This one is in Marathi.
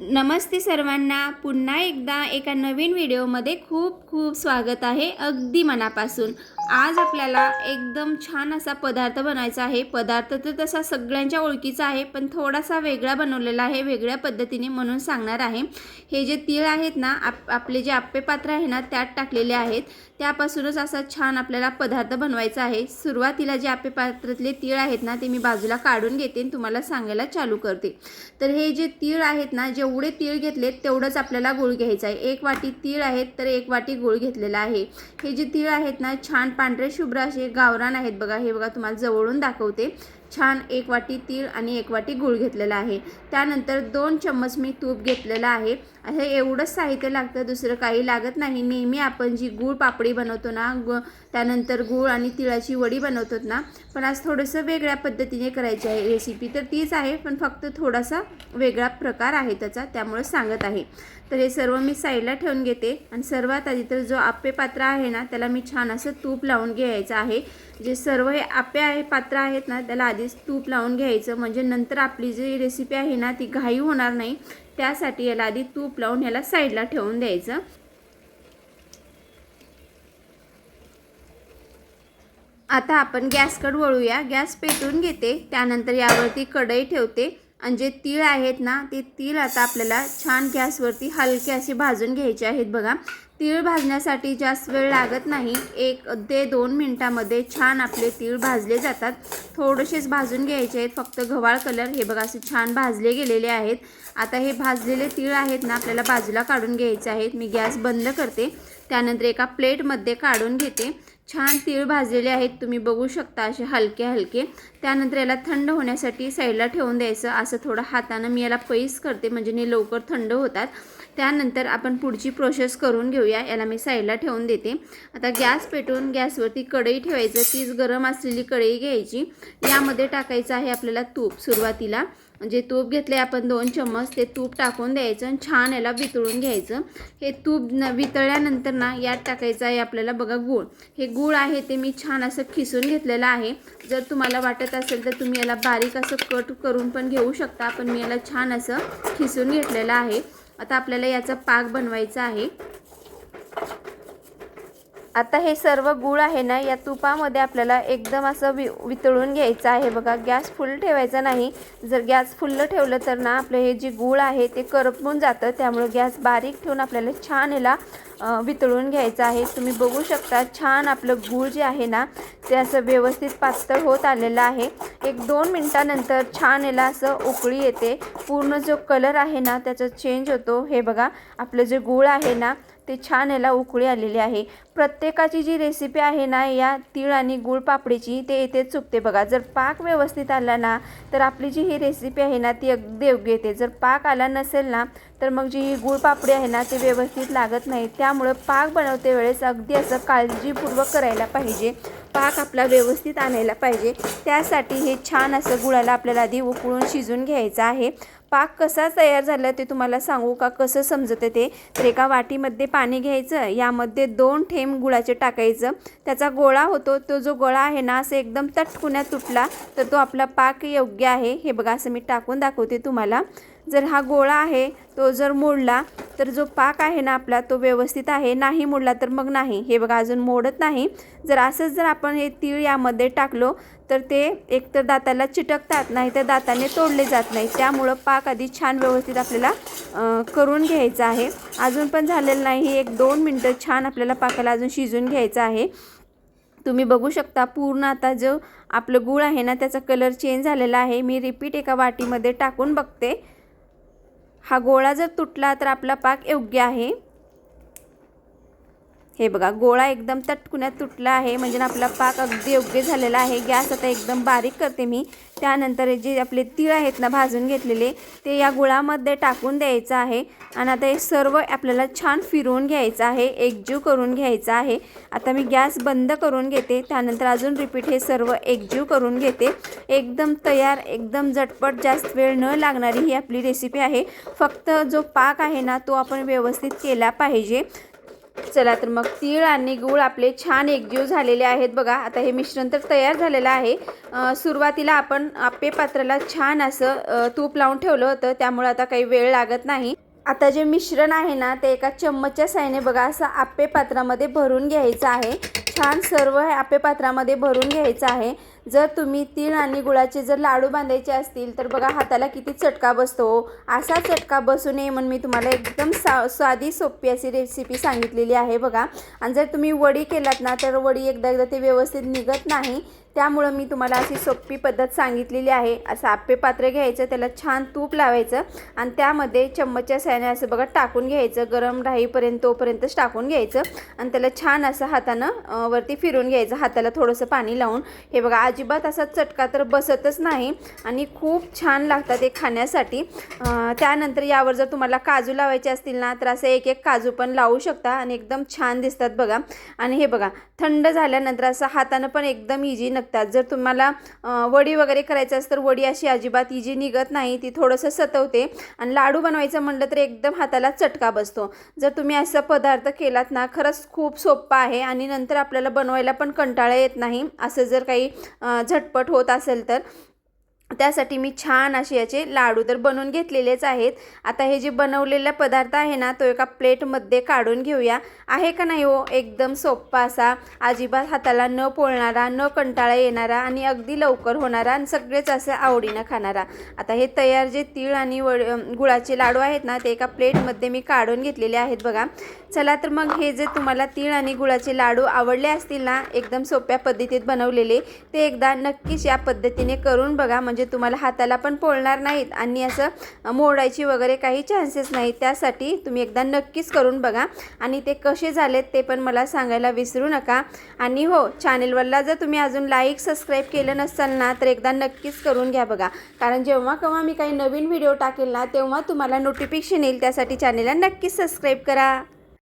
नमस्ते सर्वांना. पुन्हा एकदा एका नवीन व्हिडिओमध्ये खूप खूप स्वागत आहे अगदी मनापासून. आज आपल्याला एकदम छान असा पदार्थ बनवायचा आहे. पदार्थ तर तसा सगळ्यांच्या ओळखीचा आहे पण थोडासा वेगळा बनवलेला आहे वेगळ्या पद्धतीने म्हणून सांगणार आहे. हे जे तीळ आहेत ना आप आपले जे आप्पे पात्र आहे ना त्यात टाकलेले आहेत. त्यापासूनच असा छान आपल्याला पदार्थ बनवायचा आहे. सुरुवातीला जे आप्पे पात्रातले तीळ आहेत ना ते मी बाजूला काढून घेते आणि तुम्हाला सांगायला चालू करते. तर हे जे तीळ आहेत ना जेवढे तीळ घेतलेत तेवढंच आपल्याला गुळ घ्यायचा आहे. एक वाटी तीळ आहेत तर एक वाटी गूळ घेतलेला आहे. हे जे तीळ आहेत ना छान पांढरे शुभ्र असे गावरान आहेत बघा. हे बघा तुम्हाला जवळून दाखवते. छान एक वाटी तीळ आणि एक वाटी गूळ घेतलेला आहे. त्यानंतर दोन चम्मच मी तूप घेतलेलं आहे. हे एवढंच साहित्य लागतं दुसरं काही लागत नाही. नेहमी आपण जी गूळ पापडी बनवतो ना गु त्यानंतर गूळ आणि तिळाची वडी बनवतो ना पण आज थोडंसं वेगळ्या पद्धतीने करायची आहे रेसिपी तर तीच आहे पण फक्त थोडासा वेगळा प्रकार आहे त्याचा त्यामुळे सांगत आहे. तर हे सर्व मी साईडला ठेवून घेते. आणि सर्वात आधी तर जो आप्पे पात्र आहे ना त्याला मी छान असं तूप लावून घ्यायचं आहे. जे सर्व हे आप्पे आहे पात्र आहेत ना त्याला आधीच तूप लावून घ्यायचं. म्हणजे नंतर आपली जी रेसिपी आहे ना ती घाई होणार नाही. त्यासाठी याला आधी तूप लावून याला साईडला ठेवून द्यायचं. आता आपण गॅसकड वळूया. गॅस पेटवून घेते. त्यानंतर यावरती कढई ठेवते. आणि जे तीळ आहेत ना ते तीळ आता आपल्याला छान गॅसवरती हलके असे भाजून घ्यायचे आहेत बघा. तीळ भाजण्यासाठी जास्त वेळ लागत नाही. एक ते दोन मिनटामध्ये छान आपले तीळ भाजले जातात. थोडेसेच भाजून घ्यायचे आहेत. फक्त गव्हाळ कलर हे बघा असे छान भाजले गेलेले आहेत. आता हे भाजलेले तीळ आहेत ना आपल्याला बाजूला काढून घ्यायचे आहेत. मी गॅस बंद करते. त्यानंतर एका प्लेटमध्ये काढून घेते. छान तीळ भाजलेले आहेत. तुम्ही बघू शकता असे हलके हलके त्यानंतर याला थंड होण्यासाठी साईडला ठेवून द्यायचं. असं थोडं हातानं मी याला पैस करते म्हणजे ने लवकर थंड होतात. त्यानंतर आपण पुढची प्रोसेस करून घेऊया. याला मी साईडला ठेवून देते. आता गॅस पेटवून गॅसवरती कढई ठेवायचं. तीच गरम असलेली कढई घ्यायची. यामध्ये टाकायचं आहे आपल्याला तूप सुरुवातीला. जे तूप घेतले आपण दोन चम्मच ते तूप टाकून द्यायचं आणि छान याला वितळून घ्यायचं. हे तूप न वितळल्यानंतर ना यात टाकायचं आहे आपल्याला बघा गूळ. हे गूळ आहे ते मी छान असं खिसून घेतलेलं आहे. जर तुम्हाला वाटत असेल तर तुम्ही याला बारीक असं कट करून पण घेऊ शकता. पण मी याला छान असं खिसून घेतलेलं आहे. आता आपल्याला याचा पाक बनवायचा आहे. आता हे सर्व गूळ आहे ना या तुपामध्ये आपल्याला एकदम असं वि वितळून घ्यायचं आहे. बघा गॅस फुल ठेवायचा नाही. जर गॅस फुल्ल ठेवलं तर ना आपलं हे जे गूळ आहे ते करपून जातं. त्यामुळे गॅस बारीक ठेवून आपल्याला छान याला वितळून घ्यायचं आहे. तुम्ही बघू शकता छान आपलं गूळ जे आहे ना ते असं व्यवस्थित पातळ होत आलेलं आहे. एक दोन मिनटानंतर छान याला असं उकळी येते. पूर्ण जो कलर आहे ना त्याचा चेंज होतो. हे बघा आपलं जे गूळ आहे ना ते छान याला उकळी आलेली आहे. प्रत्येकाची जी रेसिपी आहे ना या तीळ आणि गुळ पापडीची ते येते चुकते बघा. जर पाक व्यवस्थित आला ना तर आपली जी ही रेसिपी आहे ना ती अगदी योग्य येते. जर पाक आला नसेल ना तर मग जी ही गुळ पापडी आहे ना ते व्यवस्थित लागत नाही. त्यामुळं पाक बनवते वेळेस अगदी असं काळजीपूर्वक करायला पाहिजे. पाक आपला व्यवस्थित आणायला पाहिजे. त्यासाठी हे छान असं गुळाला आपल्याला आधी उकळून शिजून घ्यायचं आहे. पाक कसा तयार झाला ते तुम्हाला सांगू का? कसं समजतं ते? तर एका वाटीमध्ये पाणी घ्यायचं यामध्ये दोन थेंब गुळाचे टाकायचं. त्याचा गोळा होतो तो जो गोळा आहे ना असं एकदम तटकुण्यात तुटला तर तो आपला पाक योग्य आहे. हे बघा असं मी टाकून दाखवते तुम्हाला. जर हा गोळा आहे तो जर मोडला तर जो पाक आहे ना आपला तो व्यवस्थित आहे. नाही मोडला तर मग नाही. हे बघा अजून मोडत नाही. जर असंच जर आपण हे तीळ यामध्ये टाकलो तर ते एकतर दाताला चिटकतात नाही तर दाताने तोडले जात नाही. त्यामुळं पाक आधी छान व्यवस्थित आपल्याला करून घ्यायचं आहे. अजून पण झालेलं नाही. एक दोन मिनटं छान आपल्याला पाकाला अजून शिजून घ्यायचं आहे. तुम्ही बघू शकता पूर्ण आता जो आपलं गूळ आहे ना त्याचा कलर चेंज झालेला आहे. मी रिपीट एका वाटीमध्ये टाकून बघते. हा गोळा जर तुटला तर आपला पाक योग्य आहे. हे बघा गोळा एकदम तटकुण्यात तुटला आहे. म्हणजे आपला पाक अगदी योग्य झालेला आहे. गॅस आता एकदम बारीक करते मी. त्यानंतर जे आपले तीळ आहेत ना भाजून घेतलेले ते या गुळामध्ये टाकून द्यायचं आहे. आणि आता हे सर्व आपल्याला छान फिरवून घ्यायचं आहे. एकजीव करून घ्यायचं आहे. आता मी गॅस बंद करून घेते. त्यानंतर अजून रिपीट हे सर्व एकजीव करून घेते. एकदम तयार एकदम झटपट जास्त वेळ न लागणारी ही आपली रेसिपी आहे. फक्त जो पाक आहे ना तो आपण व्यवस्थित केला पाहिजे. चला तर मग तीळ आणि गूळ आपले छान एकजीव झालेले आहेत बघा. आता हे मिश्रण तर तयार झालेलं आहे. सुरुवातीला आपण आप्पे पात्राला छान असं तूप लावून ठेवलं होतं. त्यामुळे आता काही वेळ लागत नाही. आता जे मिश्रण आहे ना ते एका चम्मचच्या साह्याने बघा असं आप्पे पात्रामध्ये भरून घ्यायचं आहे. छान सर्व हे आप्पे पात्रामध्ये भरून घ्यायचं आहे. जर तुम्ही तीळ आणि गुळाचे जर लाडू बांधायचे असतील तर बघा हाताला किती चटका बसतो. असा चटका बसू नये म्हणून मी तुम्हाला एकदम सा साधी सोपी अशी रेसिपी सांगितलेली आहे बघा. आणि जर तुम्ही वडी केलात ना तर वडी एकदा एकदा ते व्यवस्थित निघत नाही. त्यामुळं मी तुम्हाला अशी सोपी पद्धत सांगितलेली आहे. असं आप्पे पात्र घ्यायचं त्याला छान तूप लावायचं आणि त्यामध्ये चम्मचच्या साह्याने असं बघा टाकून घ्यायचं गरम राहीपर्यंत तोपर्यंतच टाकून घ्यायचं आणि त्याला छान असं हातानं वरती फिरून घ्यायचं. हाताला थोडंसं पाणी लावून. हे बघा अजिबात असा चटका तर बसतच नाही आणि खूप छान लागतात ते खाण्यासाठी. त्यानंतर यावर जर तुम्हाला काजू लावायचे असतील ना तर असं एक एक काजू पण लावू शकता आणि एकदम छान दिसतात बघा. आणि हे बघा थंड झाल्यानंतर असं हातानं पण एकदम इजी निघतात जर तुम्हाला वडी वगैरे करायचं असतं तर वडी अशी अजिबात इजी निघत नाही. ती थोडंसं सतवते आणि लाडू बनवायचं म्हणलं तर एकदम हाताला चटका बसतो. जर तुम्ही असा पदार्थ केलात ना खरंच खूप सोप्पा आहे आणि नंतर आपल्याला बनवायला पण कंटाळा येत नाही. असं जर काही झटपट होत असेल तर. त्यासाठी मी छान असे याचे लाडू तर बनवून घेतलेलेच आहेत. आता हे जे बनवलेला पदार्थ आहे ना तो एका प्लेटमध्ये काढून घेऊया. आहे का नाही हो? एकदम सोप्पा असा. अजिबात हाताला न पोळणारा न कंटाळा येणारा आणि अगदी लवकर होणारा आणि सगळेच असं आवडीनं खाणारा. आता हे तयार जे तीळ आणि वड गुळाचे लाडू आहेत ना ते एका प्लेटमध्ये मी काढून घेतलेले आहेत बघा. चला तर मग हे जे तुम्हाला तीळ आणि गुळाचे लाडू आवडले असतील ना एकदम सोप्या पद्धतीत बनवलेले ते एकदा नक्कीच या पद्धतीने करून बघा. म्हणजे म्हणजे तुम्हाला हाताला पण पोळणार नाहीत आणि असं मोडायची वगैरे काही चान्सेस नाहीत. त्यासाठी तुम्ही एकदा नक्कीच करून बघा. आणि ते कसे झालेत ते पण मला सांगायला विसरू नका. आणि हो चॅनेलवरला जर तुम्ही अजून लाईक सबस्क्राईब केलं नसाल ना तर एकदा नक्कीच करून घ्या बघा. कारण जेव्हा केव्हा मी काही नवीन व्हिडिओ टाकेल ना तेव्हा तुम्हाला नोटिफिकेशन येईल. त्यासाठी चॅनेलला नक्कीच सबस्क्राईब करा.